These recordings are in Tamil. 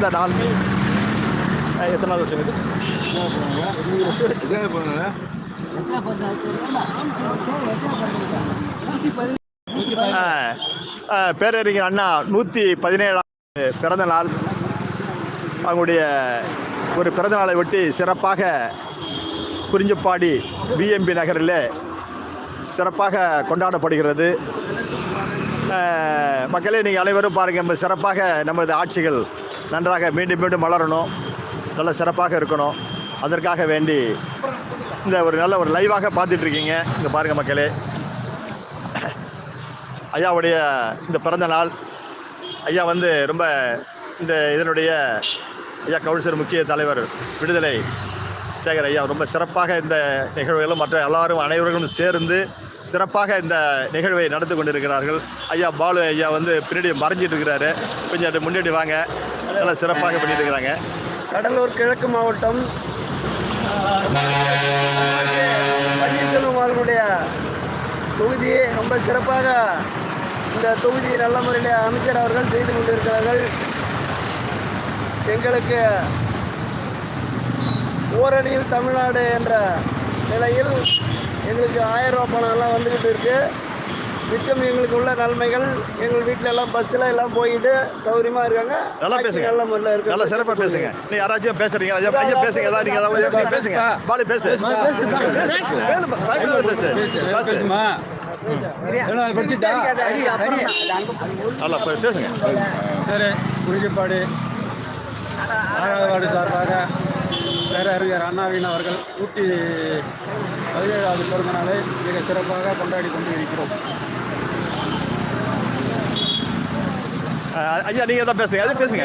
இந்த நாள் எத்தனை நாள் வருஷம் இது பேரறிஞர் அண்ணா நூற்றி பதினேழாம் பிறந்த நாள். அவங்களுடைய ஒரு பிறந்த நாளை ஒட்டி சிறப்பாக குறிஞ்சப்பாடி பிஎம்பி நகரில் சிறப்பாக கொண்டாடப்படுகிறது. மக்களே நீங்கள் அனைவரும் பாருங்கள் சிறப்பாக நமது ஆட்சிகள் நன்றாக மீண்டும் மீண்டும் வளரணும். நல்ல சிறப்பாக இருக்கணும். அதற்காக வேண்டி இந்த ஒரு நல்ல ஒரு லைவாக பார்த்துட்ருக்கீங்க. இங்கே பாருங்கள் மக்களே. ஐயாவுடைய இந்த பிறந்த நாள். ஐயா வந்து ரொம்ப இந்த இதனுடைய ஐயா கவுன்சிலர் முக்கிய தலைவர் விடுதலை சேகர் ஐயா ரொம்ப சிறப்பாக இந்த நிகழ்வுகளும் மற்ற எல்லாரும் அனைவர்களும் சேர்ந்து சிறப்பாக இந்த நிகழ்வை நடத்தி கொண்டிருக்கிறார்கள். ஐயா பாலு ஐயா வந்து பின்னாடி மறைஞ்சிட்டு இருக்கிறாரு கொஞ்சம் முன்னாடி வாங்க. நல்லா சிறப்பாக பண்ணிட்டு இருக்கிறாங்க கடலூர் கிழக்கு மாவட்டம் பன்னீர்செல்வம் அவர்களுடைய தொகுதியை ரொம்ப சிறப்பாக இந்த தொகுதியை நல்ல முறையில் அமைச்சர் அவர்கள் செய்து கொண்டிருக்கிறார்கள். எங்களுக்கு ஓரணியில் தமிழ்நாடு என்ற நிலையில் எங்களுக்கு ஆயிரம் ரூபா பணம் எல்லாம் வந்துக்கிட்டு இருக்குது மிச்சம் எங்களுக்கு உள்ள நன்மைகள் எங்கள் வீட்டில் எல்லாம் பஸ்ஸில் எல்லாம் போயிட்டு சௌகரியமாக இருக்காங்க. நல்லா பேசுங்க. நல்ல முறையில் இருக்கு நல்லா சிறப்பாக பேசுங்க. நீ யாராச்சும் பேசுறீங்க ஐயா ஐயா பேசுங்க ஏதாவது நீங்கள் ஏதாவது பேசுங்க. பாலு பேசு. பேசுமா எல்லாம் நல்லா பே- பேசுங்க. சரி குறிஞ்சிப்பாடி ஆறாவது சார்பாக பேரறிஞர் அண்ணாவின் அவர்கள் ஊட்டி பதினேழாவது பிறந்த நாளை மிக சிறப்பாக கொண்டாடி கொண்டு இருக்கிறோம் ஐயா நீங்க தான் பேசுங்க அது பேசுங்க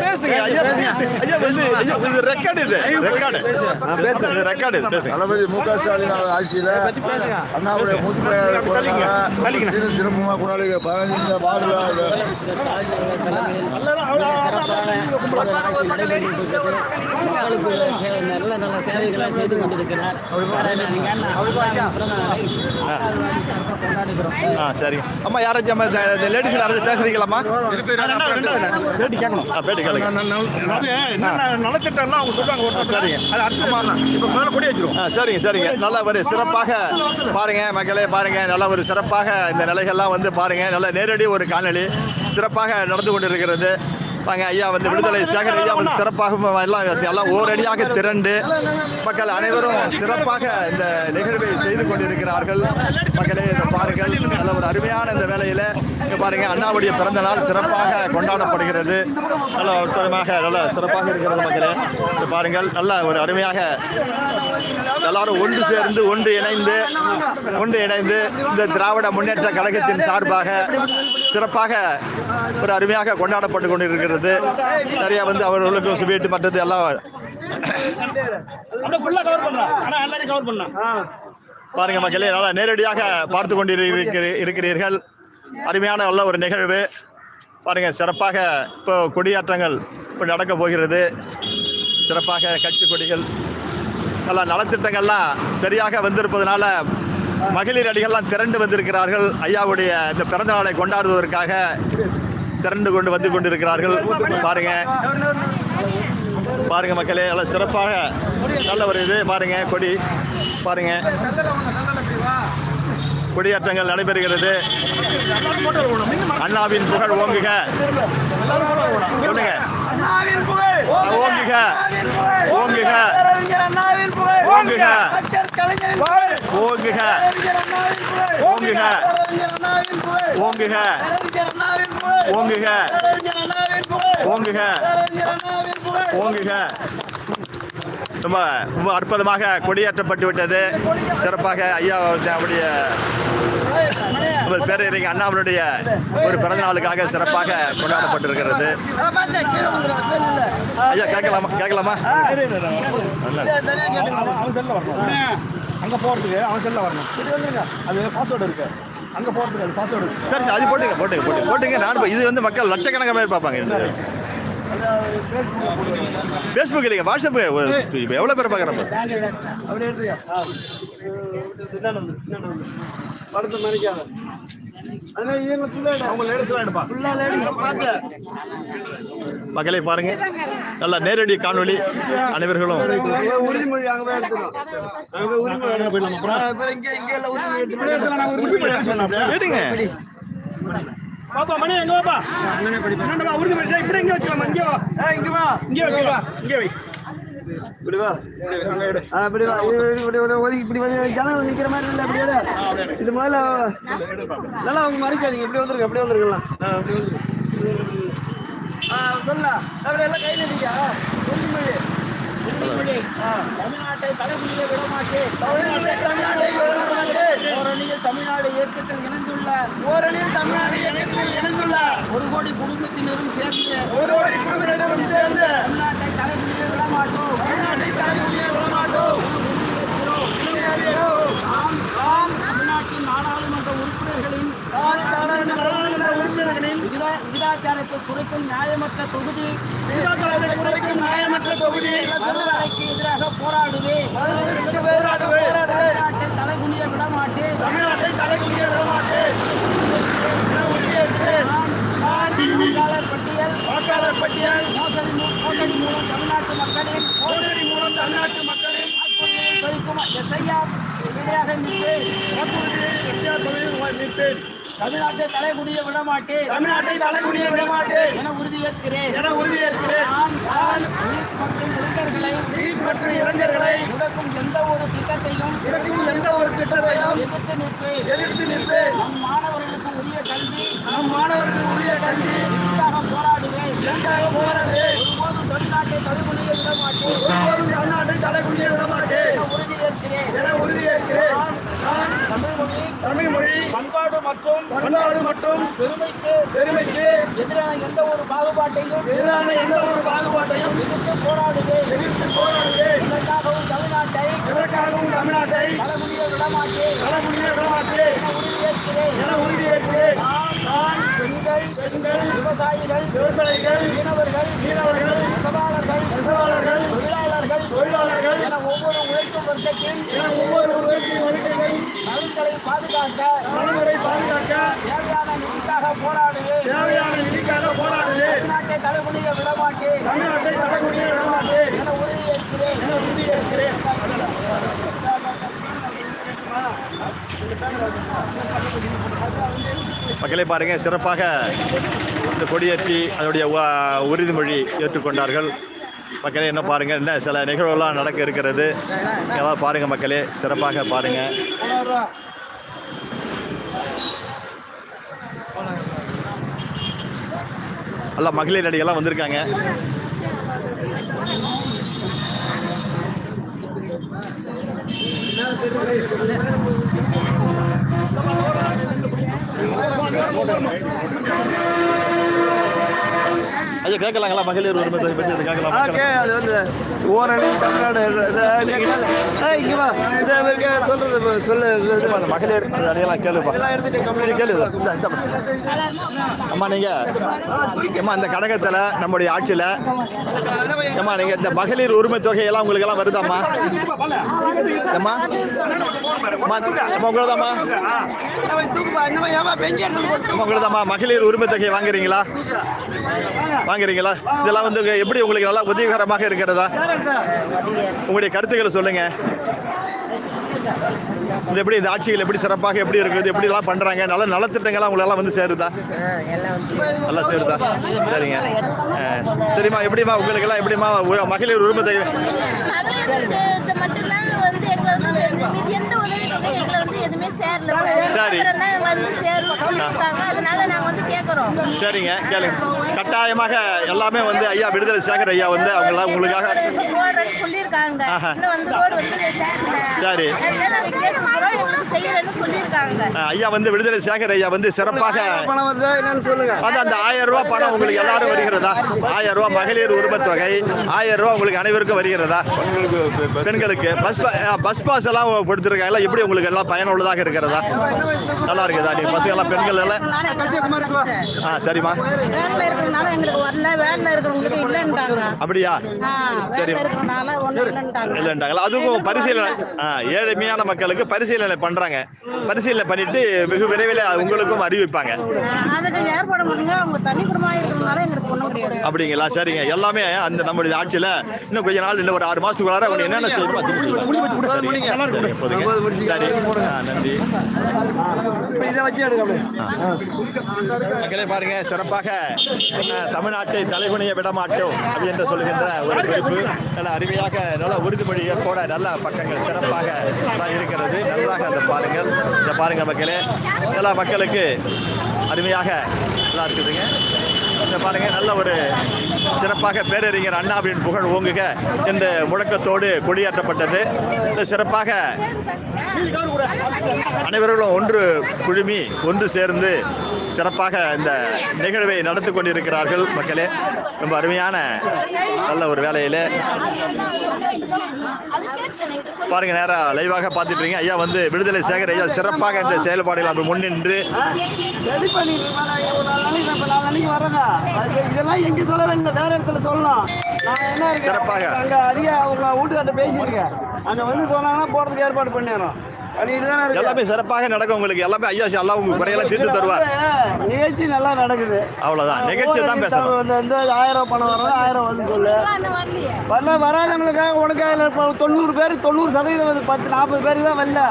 பேசுங்க ஐயா பேசு. ஐயா வந்து ஐயா இது ரெக்கார்டு இது ரெக்கார்டு பேசுங்க ரெக்கார்டு இது பேசுங்க தளபதி மு க ஸ்டாலின் ஆட்சியில் அண்ணாவுடைய மூச்சு சீரும் சிறப்புமாக கொண்டாடி பதினஞ்சு வார்டில் நல்ல நல்ல சேவைகளை செய்து கொண்டிருக்கிறார் ஆ சரி அம்மா யாராச்சும் அம்மா இந்த லேடிஸ் யாராச்சும் பேசுறீங்களாம்மா பேட்டி கேட்கணும். நலத்திட்டம்லாம் அவங்க சொல்றாங்க ஒரு சரிங்க. அது அடுத்த மாதம் இப்போ மேலே கொடி வச்சிருவோம். ஆ சரிங்க சரிங்க. நல்லா ஒரு சிறப்பாக பாருங்க மக்களே பாருங்க. நல்ல ஒரு சிறப்பாக இந்த நிலைகள்லாம் வந்து பாருங்க. நல்ல நேரடி ஒரு காணொளி சிறப்பாக நடந்து கொண்டிருக்கிறது. வாங்க ஐயா வந்து விடுதலை சேகர் ஐயா வந்து சிறப்பாக எல்லாம் எல்லாம் ஓரடியாக திரண்டு மக்கள் அனைவரும் சிறப்பாக இந்த நிகழ்வை செய்து கொண்டிருக்கிறார்கள். மக்களே இதை பாருங்கள் நல்ல ஒரு அருமையான இந்த வேலையில் இங்கே பாருங்க அண்ணாவுடைய பிறந்த நாள் சிறப்பாக கொண்டாடப்படுகிறது. நல்ல ஒருத்தரமாக நல்ல சிறப்பாக இருக்கிறது மக்களே. இங்கே பாருங்கள் நல்ல ஒரு அருமையாக எல்லாரும் ஒன்று சேர்ந்து ஒன்று இணைந்து ஒன்று இணைந்து இந்த திராவிட முன்னேற்ற கழகத்தின் சார்பாக சிறப்பாக ஒரு அருமையாக கொண்டாடப்பட்டு கொண்டிருக்கிறது. நிறைய வந்து அவர்களுக்கு சுவீட்டு மற்றது எல்லாம் பாருங்க மக்களே நல்லா நேரடியாக பார்த்து கொண்டிருக்கிற இருக்கிறீர்கள். அருமையான நல்ல ஒரு நிகழ்வு. பாருங்க சிறப்பாக இப்போ கொடியாற்றங்கள் இப்போ நடக்க போகிறது. சிறப்பாக கட்சி கொடிகள் நல்லா நலத்திட்டங்கள்லாம் சரியாக வந்திருப்பதனால மகளிர் அடிகள்லாம் திரண்டு வந்திருக்கிறார்கள். ஐயாவுடைய இந்த பிறந்த நாளை கொண்டாடுவதற்காக திரண்டு கொண்டு வந்து கொண்டிருக்கிறார்கள். பாருங்க. பாருங்கள் மக்களே நல்லா சிறப்பாக நல்ல ஒரு இது. பாருங்க கொடி. பாருங்க. கொடியேற்றங்கள் நடைபெறுகிறது. அண்ணாவின் புகழ் ஓங்குக. சொல்லுங்க. ஓங்குக. ஓங்குக. ஓங்குக. ஓங்குக. ஓங்குக. ஓங்குக. ஓங்குக. ஓங்குக. ஓங்குக. ரொம்ப ரொம்ப அற்புதமாக கொடியேற்றப்பட்டு விட்டது. சிறப்பாக ஐயா அவருடைய நமது பேரறிஞர் அண்ணாவுடைய ஒரு பிறந்த நாளுக்காக சிறப்பாக கொண்டாடப்பட்டிருக்கிறது. ஐயா கேட்கலாமா? கேட்கலாமா? அவன் செல்ல வரணும். அங்கே போகிறதுக்கு அவன் செல்ல வரணும். அது பாஸ்வேர்டு அங்கே போகிறதுக்கு அது பாஸ்வேர்டு சரி சரி, அது போட்டுங்க போட்டுங்க போட்டுங்க போட்டுங்க நான் இது வந்து மக்கள் லட்சக்கணக்கான பேர் பார்ப்பாங்க. ஃபேஸ்புக் இல்லைங்க வாட்ஸ்அப் இப்போ எவ்வளோ பேர் பார்க்குறப்ப அப்படியே எடுத்துக்க. மக்களை பாருங்க. நல்ல நேரடி காணொளி அனைவர்களும். உறுதிமொழி உறுதிமொழி இங்கே இங்கே உறுதிமொழி எடுங்க. பாப்பா மணி எங்க வாப்பா என்னடா உறுதி மனுஷன் இப்படி எங்க வச்சுக்கலாமா? இங்கே வா. இங்கே வா. இங்கே வச்சுக்கலாம். இங்கே வை. இப்படி வா. ஆ இப்படி வா. இப்படி இப்படி இப்படி ஒதுக்கி இப்படி வந்து ஜனங்கள் நிற்கிற மாதிரி இல்லை அப்படி எடு. இது முதல்ல நல்லா அவங்க மறைக்காதீங்க. இப்படி வந்துருங்க அப்படியே வந்துருக்கலாம் ஆ அப்படி வந்துருங்க ஆ சொல்லலாம் அப்படி எல்லாம் கையில் அடிக்க தமிழ்நாட்டை தலைமுடிய விடமாட்டேன் தமிழ்நாட்டை விடமாட்டேன். ஓரணியில் தமிழ்நாடு இயக்கத்தில் இணைந்துள்ள ஓரணியில் தமிழ்நாடு இயக்கத்தில் இணைந்துள்ள ஒரு கோடி குடும்பத்தினரும் சேர்ந்து ஒரு கோடி குடும்பத்தினரும் சேர்ந்து தமிழ்நாட்டை தலைமுடிய விடமாட்டோம். தமிழ்நாட்டை தலைமுடிய விடமாட்டோம். நாம் நாம் தமிழ்நாட்டின் நாடாளுமன்ற உறுப்பினர்களின் நான் நாடாளுமன்ற உறுப்பினர்களின் விகிதா- விகிதாச்சாரத்தை குறைக்கும் நியாயமற்ற தொகுதி விகிதாச்சாரத்தை குறைக்கும் நியாயமற்ற தொகுதி மதுவரைக்கு எதிராக போராடுவேன் மதுரைக்கு போராடு போராடு தமிழ்நாட்டை தலைகுனிய விடமாட்டேன் தமிழ்நாட்டை தலைமுடிய விடமாட்டேன் வாக்காளர் பட்டியல் வாக்காளர் பட்டியல் மோசடி மூ- மோசடி மூலம் தமிழ்நாட்டு மக்களின் மோசடி மூலம் தமிழ்நாட்டு மக்களின் வாக்குறுதியை பறிக்கும் எஸ்ஐஆர் எதிராக நிற்பேன் நிற்பேன் தமிழ்நாட்டை தலைகுனிய விடமாட்டேன். தமிழ்நாட்டை தலைமுடிய விடமாட்டேன். என உறுதியேற்கிறேன் என உறுதியேற்கிறேன் நான் மற்றும் இளைஞர்களை மற்றும் இளைஞர்களை முடக்கும் எந்த ஒரு திட்டத்தையும் எந்த ஒரு திட்டத்தையும் எதிர்த்து நிற்பேன். எதிர்த்து நிற்பேன். நம் மாணவர்களுக்கு உரிய கல்வி நம் மாணவர்கள் உரிய கல்வி. போராடுவேன். எங்காக போராடுவேன். ஒருபோதும் தமிழ்நாட்டை தலைகுனிய விடமாட்டேன். ஒருபோதும் தமிழ்நாட்டை தலைமுடிய விடமாட்டேன். என உறுதியேற்கிறேன் என உறுதியேற்கிறேன் தமிழ் மொழி பண்பாடு மற்றும் பண்பாடு மற்றும் பெருமைக்கு பெருமைக்கு எதிரான எந்த ஒரு பாகுபாட்டையும் எதிரான எந்த ஒரு பாகுபாட்டையும் எதிர்த்து போராடுவேன் எதிர்த்து போராடுவேன் இதற்காகவும் தமிழ்நாட்டை இதற்காகவும் தமிழ்நாட்டை விடமாட்டேன் தலைமுடிய விடமாட்டேன் என உறுதியேற்கிறேன். நான் பெண்கள் பெண்கள் விவசாயிகள் விவசாயிகள் மீனவர்கள் மீனவர்கள் நெசவாளர்கள் நெசவாளர்கள் தொழிலாளர்கள் தொழிலாளர்கள் என ஒவ்வொரு உழைக்கும் வர்க்கத்தின் என ஒவ்வொரு உழைக்கும் பாதுகாக்க நலன்களை பாதுகாக்க தேவையான நிதிக்காக போராடுவேன் தேவையான நிதிக்காக போராடுவேன் தமிழ்நாட்டை தலைமுடிய விடமாட்டேன். தமிழ்நாட்டை தலைமுடிய விடமாட்டேன். என உறுதியேற்கிறேன் என உறுதியேற்கிறேன் மக்களை பாருங்க சிறப்பாக இந்த கொடியேற்றி அதனுடைய உறுதிமொழி ஏற்றுக்கொண்டார்கள். மக்களே என்ன பாருங்க என்ன சில நிகழ்வுலாம் நடக்க இருக்கிறது. எல்லாம் பாருங்க மக்களே சிறப்பாக பாருங்க. எல்லாம் மகளிர் நடிகெல்லாம் வந்திருக்காங்க. ஐயா கேட்கலாங்களா? மகளிர் உரிமை தொகை பற்றி அது கேட்கலாம்? ஓகே அது வந்து ஓரணி தமிழ்நாடு இங்க வா. சொல்றது சொல்லு அந்த மகளிர் அதையெல்லாம் கேளுப்பா. கேளு. அம்மா நீங்க அம்மா இந்த கடகத்துல நம்முடைய ஆட்சியில அம்மா நீங்க இந்த மகளிர் உரிமை தொகை எல்லாம் உங்களுக்கு எல்லாம் வருதாம்மா? அம்மா உங்களதாம்மா உங்களதாம்மா மகளிர் உரிமை தொகை வாங்குறீங்களா? வாங்குறீங்களா? இதெல்லாம் வந்து எப்படி உங்களுக்கு நல்லா உதவிகரமாக இருக்கிறதா? உங்களுடைய கருத்துக்களை சொல்லுங்க. இது எப்படி இந்த ஆட்சிகள் எப்படி சிறப்பாக எப்படி இருக்குது எப்படி எல்லாம் பண்றாங்க நல்ல நலத்திட்டங்கள்லாம் உங்களெல்லாம் வந்து சேருதா? நல்லா சேருதா? சரிங்க. சரிம்மா எப்படிம்மா உங்களுக்கு எல்லாம் எப்படிம்மா மகளிர் உரிமை தொகை சேரல சரி. வந்து சேரும் அதனால நாங்க வந்து கேட்குறோம் சரிங்க கேளுங்க. கட்டாயமாக எல்லாமே வந்து ஐயா விடுதலை சேகர் ஐயா வந்து அவங்களாம் உங்களுக்காக சொல்லியிருக்காங்க. சரி. ஐயா வந்து விடுதலை சேகர் ஐயா வந்து சிறப்பாக அது அந்த ஆயிரம் ரூபாய் பணம் உங்களுக்கு எல்லாரும் வருகிறதா? ஆயிரம் ரூபாய் மகளிர் உரிமை தொகை ஆயிரம் ரூபாய் உங்களுக்கு அனைவருக்கும் வருகிறதா? பெண்களுக்கு பஸ் பஸ் பாஸ் எல்லாம் கொடுத்துருக்காங்களா? எப்படி உங்களுக்கு எல்லாம் பயனுள்ளதாக இருக்கிறதா? நல்லா இருக்குதா? நீங்க பசங்க எல்லாம் பெண்கள் எல்லாம் ஆ சரிம்மா. வேனில் இருக்கிறதுனால எங்களுக்கு வரல. இல்லை வேலையில் இருக்கிறவங்களுக்கு இல்லைன்ட்டாங்க. அப்படியா? ஆ சரி. வேலையில் இருக்கிறனால ஒன்றும் இல்லைன்ட்டாங்க. அதுவும் பரிசீலனை ஆ, ஏழ்மையான மக்களுக்கு பரிசீலனை பண்றாங்க. பரிசீலனை பண்ணிட்டு வெகு விரைவில் உங்களுக்கும் அறிவிப்பாங்க. அதுக்கு ஏற்பாடு பண்ணுங்க. அவங்க தனி குடும்பமாக இருக்கிறதுனால எங்களுக்கு ஒன்றும் கிடையாது. அப்படிங்களா? சரிங்க. எல்லாமே அந்த நம்மளுடைய ஆட்சியில் இன்னும் கொஞ்ச நாள் இன்னும் ஒரு ஆறு மாசத்துக்குள்ளார அவங்க என்னென்ன செய்யணுமோ. சரி நன்றி. இதை வச்சு எடுக்க மக்களே பாருங்க சிறப்பாக தமிழ்நாட்டை தலைகுனிய விடமாட்டோம் அப்படி என்று சொல்லுகின்ற ஒரு குறிப்பு. நல்ல அருமையாக நல்ல உறுதிமொழியை கூட நல்ல பக்கங்கள் சிறப்பாக இருக்கிறது. நன்றாக அந்த பாருங்கள். இந்த பாருங்க மக்களே. எல்லா மக்களுக்கு அருமையாக நல்லா இருக்குதுங்க. இந்த பாருங்க நல்ல ஒரு சிறப்பாக பேரறிஞர் அண்ணாவின் புகழ் ஓங்குக என்ற முழக்கத்தோடு கொடியேற்றப்பட்டது. இந்த சிறப்பாக அனைவர்களும் ஒன்று குழுமி ஒன்று சேர்ந்து சிறப்பாக இந்த நிகழ்வை நடத்தி கொண்டிருக்கிறார்கள் மக்களே. ரொம்ப அருமையான நல்ல ஒரு வேலையிலே. பாருங்க நேராக லைவாக பார்த்துட்டு இருக்கீங்க ஐயா வந்து விடுதலை சேகர் ஐயா சிறப்பாக இந்த செயல்பாடுகள் அப்படி முன்னின்று. இதெல்லாம் எங்க சொல்லவில்லை வேற இடத்துல சொல்லலாம் நான் என்ன இருக்கு சிறப்பாக. அங்க அதிக அவங்க வீட்டுக்கார்ட்ட பேசியிருக்கேன். அங்க வந்து சொன்னாங்கன்னா போறதுக்கு ஏற்பாடு பண்ணிடுறோம். எல்லாமே சிறப்பாக நடக்கும் உங்களுக்கு. எல்லாமே ஐயா எல்லாம் உங்க குறையெல்லாம் தீர்த்து தருவார். வந்து நிகழ்ச்சி நல்லா நடக்குது. அவ்வளவுதான். நிகழ்ச்சி தான் பேசணும். இந்த இந்த ஆயிரம் பணம் வரும் ஆயிரம் வந்து சொல்லு. வரல வராதவங்களுக்காக உனக்கு அதில் இப்போ தொண்ணூறு பேர் தொண்ணூறு சதவீதம் வந்து பத்து நாற்பது பேருக்கு தான் வரல.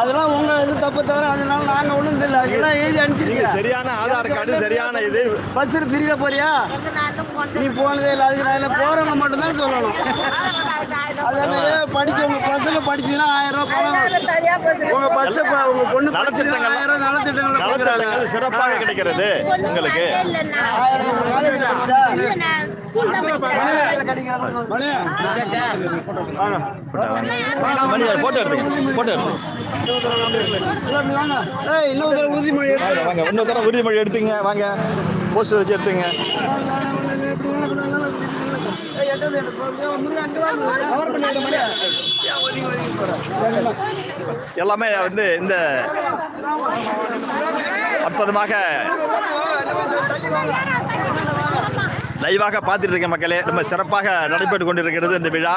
அதெல்லாம் உங்க இது தப்பு தவிர அதனால நாங்கள் ஒன்றும் தெரியல. அதெல்லாம் எழுதி நீங்க அனுப்பிச்சிருக்கேன் சரியான ஆதார் கார்டு சரியான இது. பஸ்ஸில் பிரிக்க போறியா? நீ போனதே இல்லை. அதுக்கு நான் இல்லை போகிறவங்க மட்டும்தான் சொல்லணும். அதே படிச்சவங்க பஸ்ஸில் படிச்சீங்கன்னா ஆயிரம் ரூபாய் பணம். வரும். சரியா போச்சு உங்க பஸ் உங்க பொண்ணு நலத்திட்டங்கள். ஆயிரம் நலத்திட்டங்கள் கொடுக்குறாங்க. சிறப்பாக கிடைக்கிறது உங்களுக்கு. ஆயிரம் படிச்சா போட்டோ எடுத்துங்க போட்டோ எடுத்துங்க இன்னொரு தடவை உறுதிமொழி எடுத்துங்க வாங்க போஸ்டர் வச்சு எடுத்துங்க எல்லாமே வந்து இந்த அற்புதமாக லைவாக பார்த்துட்டு இருக்க மக்களே ரொம்ப சிறப்பாக நடைபெற்று கொண்டிருக்கிறது இந்த விழா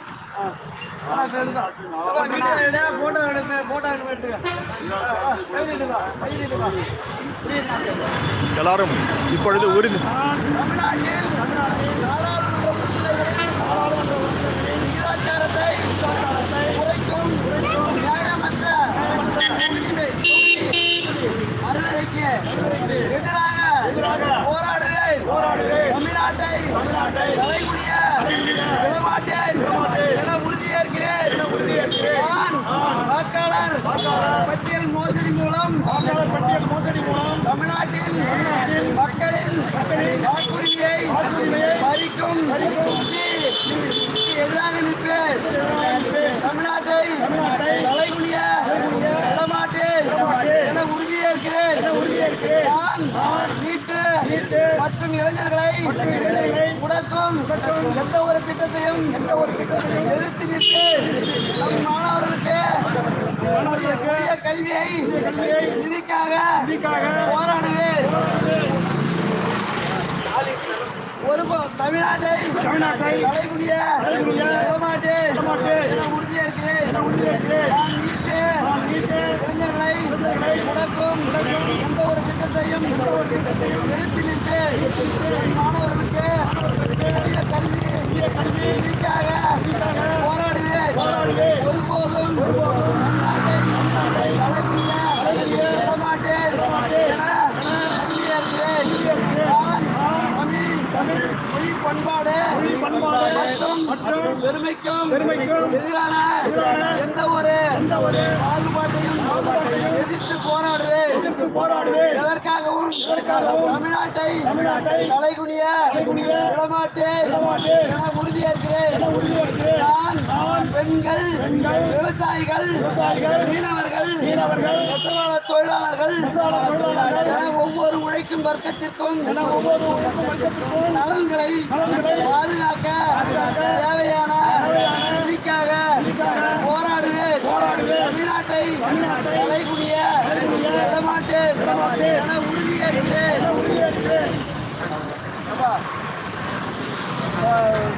போட்டோ ஆ. சரி, எடுப்பு, போட்டோ எடுப்பு ஆ, எல்லாரும் இப்பொழுது உறுதி தமிழ்நாட்டில் நாடாளுமன்ற உறுப்பினர்களின் விகிதாச்சாரத்தை எதிராக போராடுவேன் தமிழ்நாட்டை தலைமுடிய விடமாட்டேன் என உறுதியேற்கிறேன் நான் வாக்காளர் பட்டியல் மோசடி மூலம் பட்டியல் மோசடி மூலம் தமிழ்நாட்டில் மக்களின் வாக்குரிமையை பறிக்கும் சக்திக்கு எதிராக நிற்பேன். தமிழ்நாட்டை தலைகுனிய நடமாட்டேன் என உறுதியேற்கிறேன். நான் நீட்டு மற்றும் இளைஞர்களை முடக்கும் எந்த ஒரு திட்டத்தையும் எந்த ஒரு திட்டத்தையும் எதிர்த்து நிற்பேன். நம் மாணவர்களுக்கு கல்வியை நிதிக்காக போராடுவேன் ஒரு தமிழ்நாட்டை தமிழ்நாட்டை தலைமுடிய விடமாட்டேன் இளைஞர்களை முடக்கும் எந்த ஒரு திட்டத்தையும் நிறுத்தி மாணவர்களுக்கு கல்வி போராடுவேன் ஒருபோதும் தமிழ்நாட்டை தலைமுடிய விடமாட்டேன் என உறுதியேற்கிறேன் நான் தமிழ் மொழி பண்பாடு மற்றும் பெருமைக்கும் பெருமைக்கும் எதிரான எந்த ஒரு பாகுபாட்டையும் எதிர்த்து போராடுவேன். போராடுவேன் எதற்காகவும் தமிழ்நாட்டை தமிழ்நாட்டை தலைகுனிய விடமாட்டேன் என உறுதியேற்கிறேன். நான் பெண்கள் விவசாயிகள் மீனவர்கள் நெசவாள தொழிலாளர்கள் என ஒவ்வொரு உழைக்கும் வர்க்கத்திற்கும் நலன்களை பாதுகாக்க தேவையான நிதிக்காக போராடுவேன். தமிழ்நாட்டை தலைகுனிய விடமாட்டேன் என உறுதியேற்கிறேன் அப்பா, ஆ,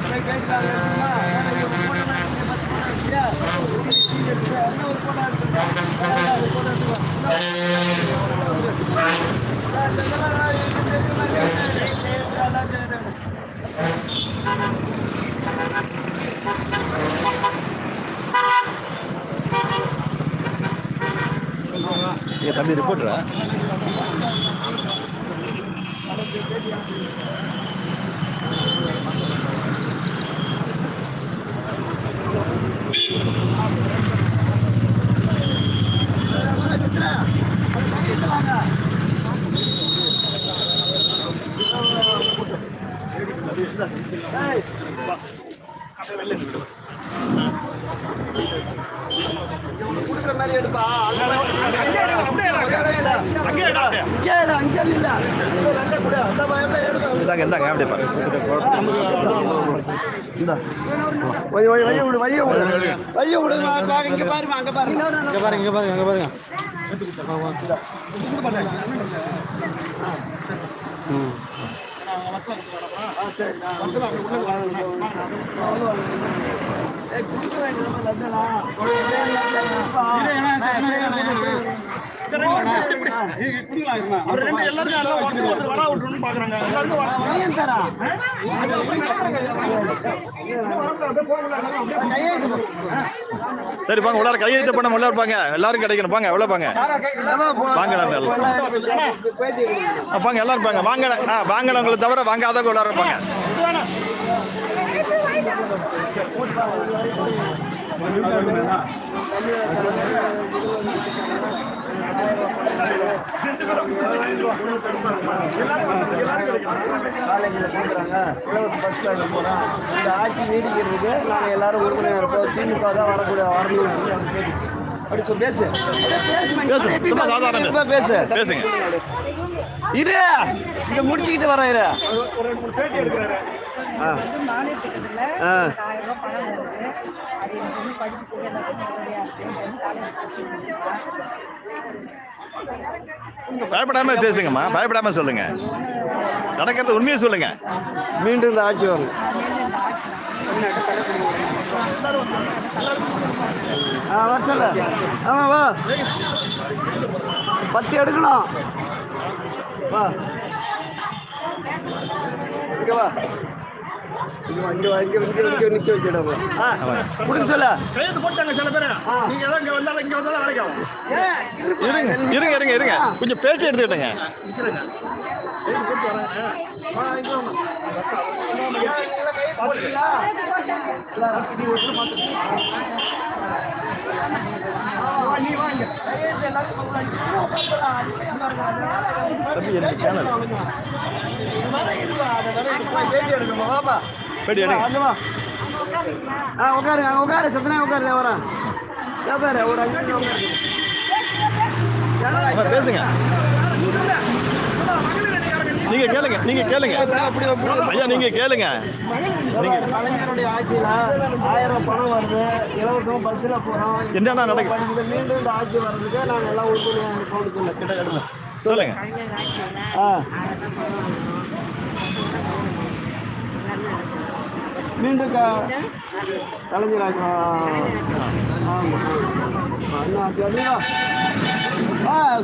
போய் கேட்டுக்காங்க. அம்மா, எனக்கு ஒரு photo நான் இங்க பத்து photo எடுத்துக்கிறியா? இன்னும் ஒரு photo எடுத்துக்கோ. ஒரு photo எடுத்துக்கோ. எல்லாம் சரி. நீங்க தம்பி ரிப்போர்ட்டரா கொடுக்குற மாதிரி எடுப்பா இங்கே இரு, அங்கே இல்ல. இங்க ரெண்டே கொடு. அந்த பயமே எடுப்பா. இந்தாங்க இந்தாங்க அப்படியே பாருங்க வழி வழி வழி விடு வழியை விடு வழியை விடு இங்க பாருமா அங்க பாருங்க இங்க பாருங்க இங்க பாருங்க அங்க பாருங்க ஏய், சரி பாங்க உள்ளார கையெழுத்து பண்ண உள்ள இருப்பாங்க எல்லாரும் கிடைக்கணும். பாங்க எவ்வளோ பாங்க வாங்கடா பாங்க எல்லாரும் பாங்க. வாங்கடா. ஆ வாங்கடவங்களை தவிர வாங்காதவங்க உள்ளார இருப்பாங்க காலேஜில் கொடுக்குறாங்க இலவச பஸ் போகிறோம் இந்த ஆட்சி நீடிக்கிறதுக்கு நாங்கள் எல்லாரும் உறுதுணையாக இருப்போம். திமுக தான் வரக்கூடிய பேசி. அப்படி சொல்லி பேசு. பேசு. பேசுங்க. இரு. இதை முடிச்சுக்கிட்டு படிச்சுட்டு பயப்படாம பேசுங்கம்மா. பயப்படாம சொல்லுங்க. நடக்கிறது உண்மையை சொல்லுங்க. மீண்டும் இந்த ஆட்சி வரும் ஆ வர சொல்லு. ஆமாம் வா. பத்து எடுக்கணும். வா. இங்க வா. இங்க வா இங்க வா இங்க இங்க இங்க நிக்க வச்சிடாம ஆ கொடுக்க சொல்ல. கையெழுத்து போட்டாங்க சில பேர். நீங்க ஏதோ இங்க வந்தாலும் இங்க வந்தாலும் அழைக்கும் ஏன் இருப்பா. இருங்க இருங்க இருங்க இருங்க. கொஞ்சம் பேட்டி எடுத்துக்கிட்டுங்க வா, இங்க வாம்மா. வர இருப்பா, அதை வர இரு. போய் பேட்டி எடுக்கணும். வாப்பா. பேட்டி எடுங்க. அங்க வா. ஆ உட்காருங்க அங்க உட்காரு சத்தனா உட்காரு இதோ வரேன். பாரு ஒரு அஞ்சு நிமிஷம் பேசுங்க. நீங்க கேளுங்க நீங்க கேளுங்க. ஐயா நீங்க கேளுங்க. நீங்க கலைஞருடைய ஆட்சியில் ஆயிரம் பணம் வருது. இலவசமாக பஸ்ஸில் போகிறோம் என்னென்ன நடக்குது? மீண்டும் இந்த ஆட்சி வர்றதுக்கு நாங்கள் எல்லாம் கிட்ட சொல்லுங்க. ஆ. மீண்டும் க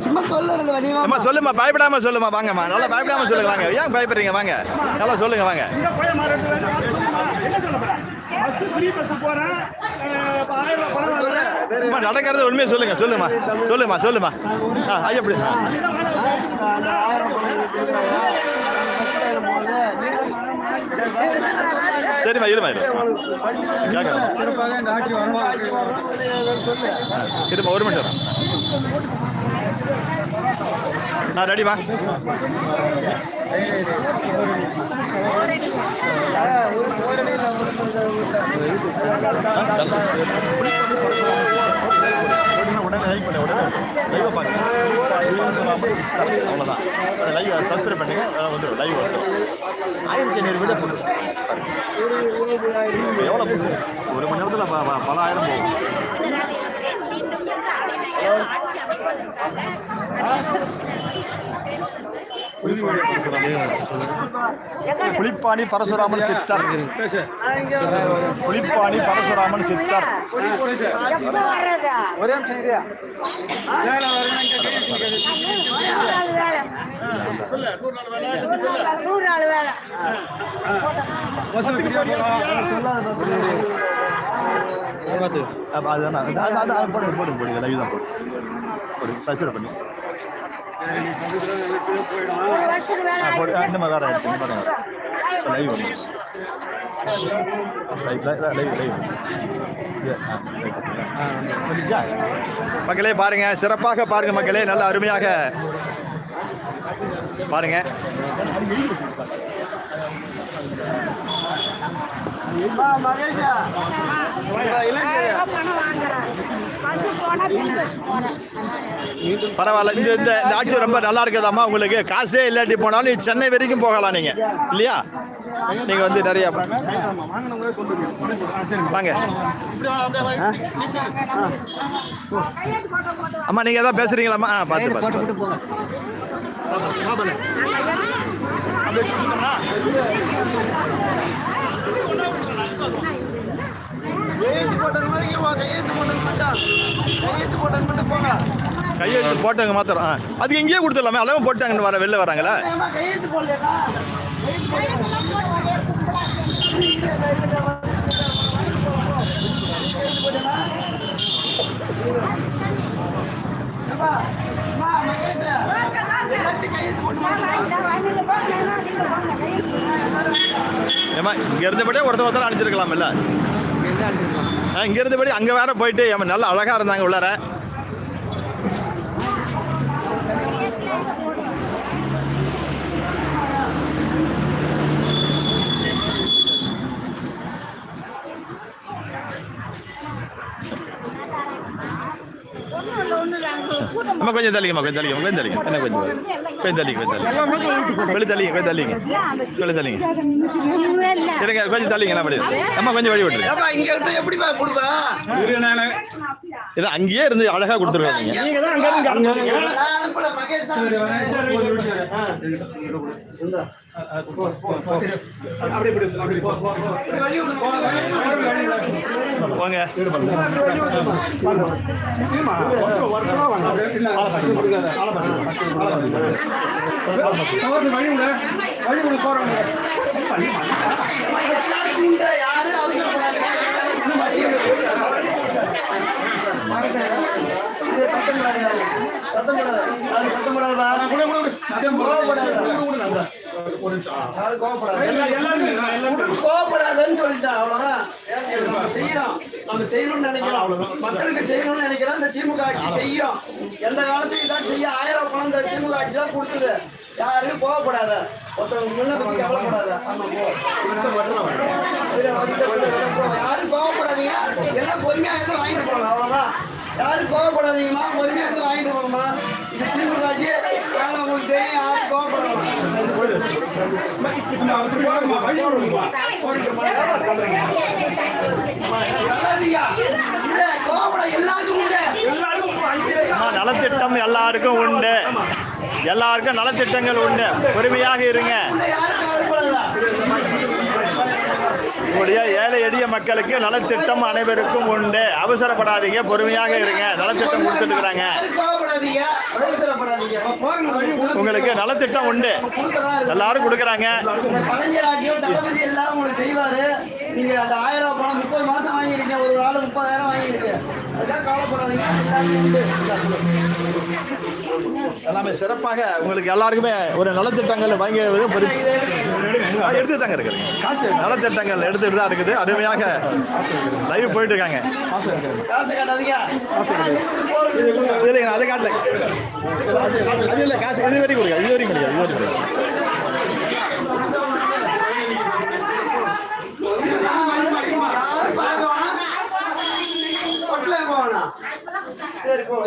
சும்மா சொல்ல ரெண்டு அம்மா சொல்லுமா பயப்படாம சொல்லுமா வாங்கம்மா. நல்லா பயப்படாம சொல்லுங்க வாங்க. ஏன் பயப்படுறீங்க வாங்க. நல்லா சொல்லுங்க வாங்க. இங்க போய் மாறிட்டு என்ன சொல்ல போறேன் பஸ் ஃப்ரீ பஸ் போறேன். அஹ் இப்ப ஆயிரம் ரூபாய் பணம் வருது அம்மா நடக்கிறது உண்மையை சொல்லுங்க சொல்லுமா சொல்லுமா சொல்லுமா ஐயா எப்படி ஆ. அந்த ஆயிரம் பணம் கொடுக்குறாங்க பஸ் போகுது சரிம்மா இருமா இரு கேட்கலாம் சிறப்பாக இந்த ஆட்சி வரணும் ஆட்சி வரணும் சொல்லு இருமா ஒரு நிமிஷம். நான் ரெடிமா உடனே லைக் பண்ணு உடனே லைவை பாருங்க. அவ்வளோதான் லைவ் சப்ஸ்கிரைப் பண்ணுங்கள் வந்துடும் லைவ் வந்துடும் ஆயிரத்தி ஐநூறு வீடியோ போட்டு எவ்வளோ போகுது? ஒரு மணி நேரத்தில் ப- பல ஆயிரம் போகும் புலிப்பாணி பரசுராமன் சித்தர். புலிப்பாணி பரசுராமன் சித்தர். ஒரே அதுதான் போடுங்க போடுங்க போடுங்க லைவ் தான் போடுங்க போடுங்க சப்ஸ்கிரைப் பண்ணி. இந்த மாதிரி வேறு லைவ் மக்களே பாருங்க சிறப்பாக பாருங்க மக்களே நல்ல அருமையாக. பாருங்க. மகேஷா. இளைஞர் பரவாயில்ல. இந்த இந்த இந்த ஆட்சி ரொம்ப நல்லா இருக்குதாம்மா உங்களுக்கு? காசே இல்லாட்டி போனாலும் நீ சென்னை வரைக்கும் போகலாம் நீங்க. இல்லையா? நீங்க வந்து நிறைய வாங்க. அம்மா நீங்க ஏதாவது பேசுறீங்களாம்மா? ஆ பார்த்து பார்த்து கையெழுத்து போட்டது மாதிரி இங்க வா, கையெழுத்து போட்டது மட்டும் கையெழுத்து போட்டது மட்டும் போங்க. கையெழுத்து போட்டவங்க மாத்திரம் ஆ. அதுக்கு இங்கேயே கொடுத்துடலாமே அளவு போட்டாங்கன்னு வர வெளில வராங்களா? ஏம்மா, கையெழுத்து ஏமா இங்க இருந்தபடியே ஒருத்தர் ஒருத்தர் அனுப்பிச்சிருக்கலாம்ல ஆ இங்க இருந்தபடி அங்க வேற போயிட்டு ஏமா நல்லா அழகா இருந்தாங்க உள்ளார. அம்மா கொஞ்சம் தள்ளிங்கம்மா கொஞ்சம் தள்ளிங்க கொஞ்சம் தள்ளிங்க என்ன கொஞ்சம் கொஞ்சம் தள்ளிங்க கொஞ்சம் தள்ளிங்க வெளி தள்ளிங்க கொஞ்சம் தள்ளிங்க வெளி தள்ளிங்க இருங்க கொஞ்சம் தள்ளிங்க என்ன பண்ணி அம்மா கொஞ்சம் வழி விட்டுருங்க இங்க இருந்து எப்படிப்பா கொடுப்பா இது அங்கேயே இருந்து அழகா கொடுத்துருவாங்க நீங்க தான் அங்க இருந்து போங்க வாங்க. சத்தம் போடாதீங்க. சத்தம் போடாத. ஒரு நிமிஷம். யாரும் கோவப்படாத. எல்லா- எல்லாருமே நான் எல்லாருமே கோவப்படாதன்னு சொல்லிட்டேன் அவ்வளவுதான் நம்ம செய்யறோம் நம்ம செய்யணும்னு நினைக்கிறோம் மக்களுக்கு செய்யணும்னு நினைக்கிறோம் இந்த திமுக ஆட்சி செய்யும் எந்த காலத்தையும் இதான் செய்ய ஆயிரம் பணம் இந்த திமுக ஆட்சி தான் கொடுத்தது யாரும் கோவப்படாத ஒருத்தவங்க முன்ன பத்தி கவலைப்படாத யாரும் கோவப்படாதீங்க எல்லாம் பொறுமையா இருந்து வாங்கிட்டு போங்க அவ்வளவுதான் யாரும் கோவப்படாதீங்கம்மா பொறுமையா இருந்து வாங்கிட்டு போகணுமா இது திமுக ஆட்சி உங்களுக்கு தெரியும் யாரும் கோவப்படாதீங்க நலத்திட்டம் எல்லாருக்கும் உண்டு. எல்லாருக்கும் நலத்திட்டங்கள் உண்டு. பொறுமையாக இருங்க. உங்களுடைய ஏழை எளிய மக்களுக்கு நலத்திட்டம் அனைவருக்கும் உண்டு. அவசரப்படாதீங்க பொறுமையாக இருங்க. நலத்திட்டம் கொடுத்துட்டு இருக்கிறாங்க உங்களுக்கு நலத்திட்டம் உண்டு. எல்லாரும் கொடுக்குறாங்க. நீங்க அந்த ஆயிரம் ரூபாய் பணம் முப்பது மாசம் வாங்கிருக்கீங்க ஒரு ஆள் முப்பதாயிரம் வாங்கியிருக்கீங்க அதுதான் கவலைப்படாதீங்க எல்லாமே சிறப்பாக உங்களுக்கு எல்லாருக்குமே ஒரு நலத்திட்டங்கள் இதை எடுத்து தாங்க இருக்குது காசு நலத்திட்டங்கள் எடுத்துட்டு தான் இருக்குது. அருமையாக லைவ் போயிட்டு இருக்காங்க. இல்லைங்க அதை காட்டல. அது இல்லை காசு இது வரைக்கும் கொடுங்க இது வரைக்கும் கொடுங்க இது வரைக்கும் Well,